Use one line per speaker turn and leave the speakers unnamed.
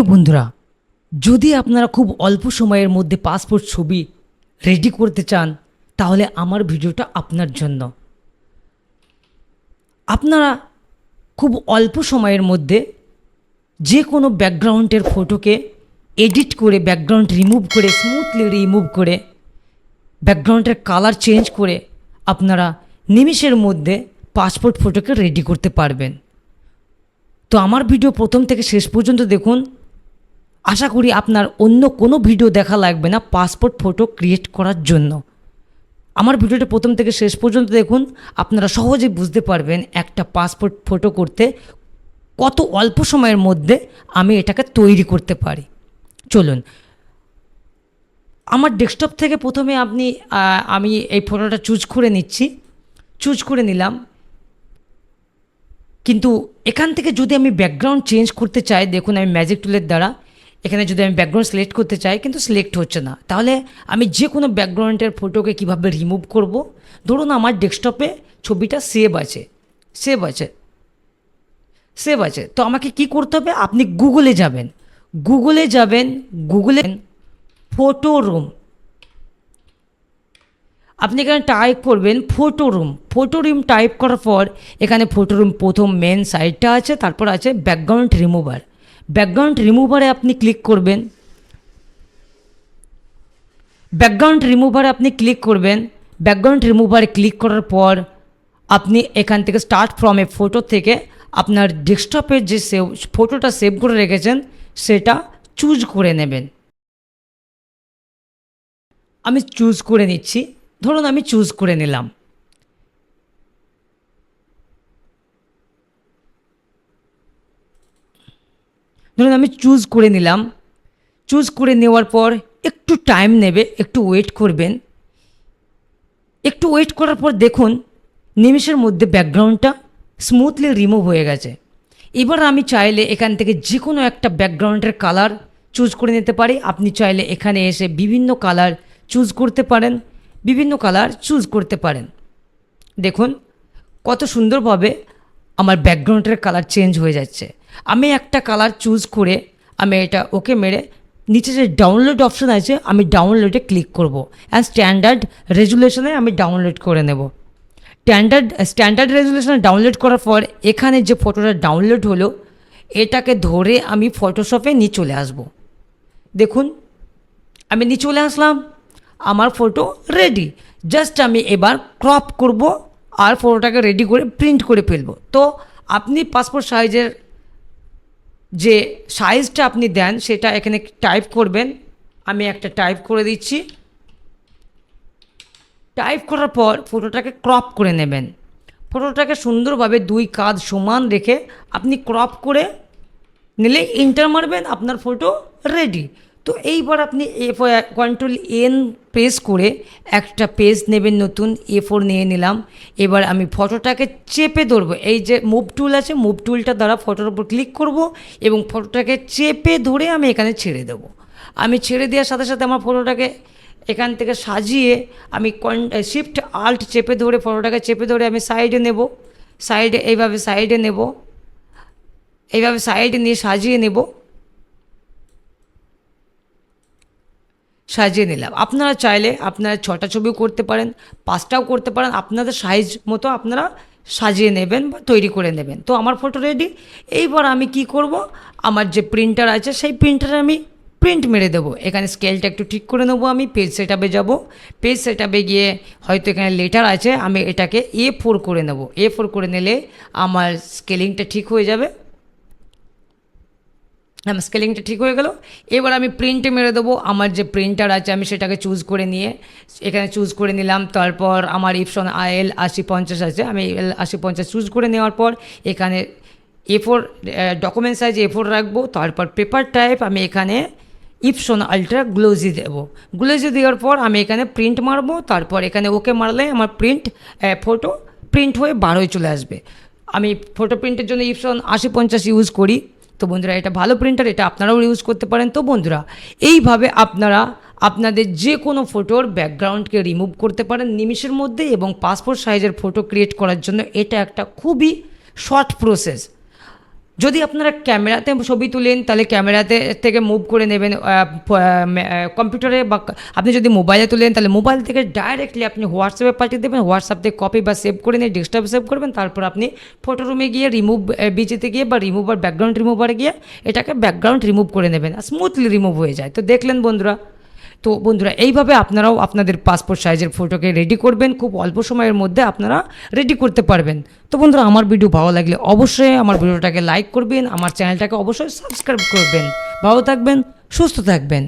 প্রিয় বন্ধুরা, যদি আপনারা খুব অল্প সময়ের মধ্যে পাসপোর্ট ছবি রেডি করতে চান, তাহলে আমার ভিডিওটা আপনার জন্য। আপনারা খুব অল্প সময়ের মধ্যে যে কোনো ব্যাকগ্রাউন্ডের ফটোকে এডিট করে, ব্যাকগ্রাউন্ড রিমুভ করে স্মুথলি রিমুভ করে, ব্যাকগ্রাউন্ডের কালার চেঞ্জ করে আপনারা নিমিষের মধ্যে পাসপোর্ট ফটোকে রেডি করতে পারবেন। তো আমার ভিডিও প্রথম থেকে শেষ পর্যন্ত দেখুন। আশা করি আপনার অন্য কোনো ভিডিও দেখা লাগবে না পাসপোর্ট ফটো ক্রিয়েট করার জন্য। আমার ভিডিওটা প্রথম থেকে শেষ পর্যন্ত দেখুন, আপনারা সহজে বুঝতে পারবেন একটা পাসপোর্ট ফটো করতে কত অল্প সময়ের মধ্যে আমি এটাকে তৈরি করতে পারি। চলুন, আমার ডেস্কটপ থেকে প্রথমে আপনি আমি এই ফটোটা চুজ করে নিচ্ছি। চুজ করে নিলাম। কিন্তু এখান থেকে যদি আমি ব্যাকগ্রাউন্ড চেঞ্জ করতে চাই, দেখুন আমি ম্যাজিক টুলের দ্বারা এখানে যদি আমি ব্যাকগ্রাউন্ড সিলেক্ট করতে চাই, কিন্তু সিলেক্ট হচ্ছে না। তাহলে আমি যে কোনো ব্যাকগ্রাউন্ডের ফটোকে কীভাবে রিমুভ করব? ধরুন আমার ডেস্কটপে ছবিটা সেভ আছে। সেভ আছে। সেভ আছে। তো আমাকে কি করতে হবে? আপনি গুগলে যাবেন। গুগলে যাবেন। গুগলে ফটো রুম আপনি এখানে টাইপ করবেন photo room photo room type করার পর এখানে ফটো রুম প্রথম মেন সাইডটা আছে, তারপর আছে ব্যাকগ্রাউন্ড রিমুভার ব্যাকগ্রাউন্ড রিমুভারে আপনি ক্লিক করবেন। ব্যাকগ্রাউন্ড রিমুভারে আপনি ক্লিক করবেন। ব্যাকগ্রাউন্ড রিমুভারে ক্লিক করার পর আপনি এখান থেকে স্টার্ট ফ্রম এ ফটো থেকে আপনার ডেস্কটপের যে সেভ ফটোটা সেভ করে রেখেছেন, সেটা চুজ করে নেবেন। আমি চুজ করে নিচ্ছি। ধরুন আমি চুজ করে নিলাম। ধরুন আমি চুজ করে নিলাম চুজ করে নেওয়ার পর একটু টাইম নেবে, একটু ওয়েট করবেন। একটু ওয়েট করার পর দেখুন, নিমিষের মধ্যে ব্যাকগ্রাউন্ডটা স্মুথলি রিমুভ হয়ে গেছে। এবার আমি চাইলে এখান থেকে যে কোনো একটা ব্যাকগ্রাউন্ডের কালার চুজ করে নিতে পারি। আপনি চাইলে এখানে এসে বিভিন্ন কালার চুজ করতে পারেন, বিভিন্ন কালার চুজ করতে পারেন। দেখুন, কত সুন্দরভাবে আমার ব্যাকগ্রাউন্ডের কালার চেঞ্জ হয়ে যাচ্ছে। আমি একটা কালার চুজ করে আমি এটা ওকে মেরে নিচে যে ডাউনলোড অপশন আছে, আমি ডাউনলোডে ক্লিক করব। অ্যান্ড স্ট্যান্ডার্ড রেজুলেশনে আমি ডাউনলোড করে নেব। স্ট্যান্ডার্ড স্ট্যান্ডার্ড রেজুলেশনে ডাউনলোড করার পর এখানে যে ফটোটা ডাউনলোড হলো, এটাকে ধরে আমি ফটোশপে নিয়ে চলে আসব। দেখুন, আমি নিয়ে চলে আসলাম, আমার ফটো রেডি জাস্ট আমি এবার ক্রপ করব আর ফটোটাকে রেডি করে প্রিন্ট করে ফেলব। তো আপনি পাসপোর্ট সাইজের যে সাইজটা আপনি দেন, সেটা এখানে টাইপ করবেন। আমি একটা টাইপ করে দিচ্ছি। টাইপ করার পর ফটোটাকে ক্রপ করে নেবেন। ফটোটাকে সুন্দরভাবে দুই কাঁধ সমান রেখে আপনি ক্রপ করে নিলে ইন্টার মারবেন, আপনার ফটো রেডি তো এইবার আপনি এ কন্ট্রোল এন প্রেস করে একটা পেজ নেবেন নতুন এ ফোর নিয়ে নিলাম। এবার আমি ফটোটাকে চেপে ধরবো। এই যে মুভ টুল আছে মুভ টুলটা দ্বারা ফটোর উপর ক্লিক করব এবং ফটোটাকে চেপে ধরে আমি এখানে ছেড়ে দেবো। আমি ছেড়ে দেওয়ার সাথে সাথে আমার ফটোটাকে এখান থেকে সাজিয়ে আমি কন শিফট আল্ট চেপে ধরে ফটোটাকে চেপে ধরে আমি সাইডে নেব। সাইডে এইভাবে সাইডে নেব। এইভাবে সাইডে নিয়ে সাজিয়ে নেব। সাজিয়ে নিলাম। আপনারা চাইলে আপনারা ছটা ছবিও করতে পারেন, পাঁচটাও করতে পারেন, আপনাদের সাইজ মতো আপনারা সাজিয়ে নেবেন বা তৈরি করে নেবেন। তো আমার ফটো রেডি এইবার আমি কি করব? আমার যে প্রিন্টার আছে, সেই প্রিন্টারে আমি প্রিন্ট মেরে দেবো। এখানে স্কেলটা একটু ঠিক করে নেব আমি পেজ সেটাপে যাব। পেজ সেটাপে গিয়ে হয়তো এখানে লেটার আছে, আমি এটাকে এ ফোর করে নেব। এ ফোর করে নিলে আমার স্কেলিংটা ঠিক হয়ে যাবে। আমার স্কেলিংটা ঠিক হয়ে গেল। এবার আমি প্রিন্টে মেরে দেবো। আমার যে প্রিন্টার আছে, আমি সেটাকে চুজ করে নিয়ে, এখানে চুজ করে নিলাম। তারপর আমার ইপসন আইএল আশি পঞ্চাশ আছে। আমি এল আশি পঞ্চাশ চুজ করে নেওয়ার পর, এখানে A four document size A four রাখব। তারপর পেপার টাইপ আমি এখানে ইপসন আলট্রা গ্লোজি দেবো। গ্লোজি দেওয়ার পর আমি এখানে প্রিন্ট মারবো। তারপর এখানে ওকে মারলে আমার প্রিন্ট ফটো প্রিন্ট হয়ে বার হয়ে চলে আসবে। আমি ফটো প্রিন্টের জন্য ইপসন আশি পঞ্চাশ ইউজ করি। তো বন্ধুরা, এটা ভালো প্রিন্টার এটা আপনারাও ইউজ করতে পারেন। তো বন্ধুরা, এইভাবে আপনারা আপনাদের যে কোনো ফটোর ব্যাকগ্রাউন্ডকে রিমুভ করতে পারেন নিমিষের মধ্যে এবং পাসপোর্ট সাইজের ফটো ক্রিয়েট করার জন্য। এটা একটা খুবই শর্ট প্রসেস যদি আপনারা ক্যামেরাতে ছবি তুলেন, তাহলে ক্যামেরাতে থেকে মুভ করে নেবেন কম্পিউটারে বা আপনি যদি মোবাইলে তুলেন, তাহলে মোবাইল থেকে ডাইরেক্টলি আপনি হোয়াটসঅ্যাপে পাঠিয়ে দেবেন হোয়াটসঅ্যাপ থেকে কপি বা সেভ করে নিয়ে ডেস্কটপে সেভ করবেন, তারপর আপনি ফটো রুমে গিয়ে রিমুভ বিচেতে গিয়ে বা রিমুভার ব্যাকগ্রাউন্ড রিমুভারে গিয়ে এটাকে ব্যাকগ্রাউন্ড রিমুভ করে নেবেন, আর স্মুথলি রিমুভ হয়ে যায়। তো দেখলেন বন্ধুরা তো বন্ধুরা, এইভাবে আপনারাও আপনাদের পাসপোর্ট সাইজের ফটোকে রেডি করবেন। খুব অল্প সময়ের মধ্যে আপনারা রেডি করতে পারবেন। তো বন্ধুরা, আমার ভিডিও ভালো লাগলে অবশ্যই আমার ভিডিওটাকে লাইক করবেন। আমার চ্যানেলটাকে অবশ্যই সাবস্ক্রাইব করবেন। ভালো থাকবেন, সুস্থ থাকবেন।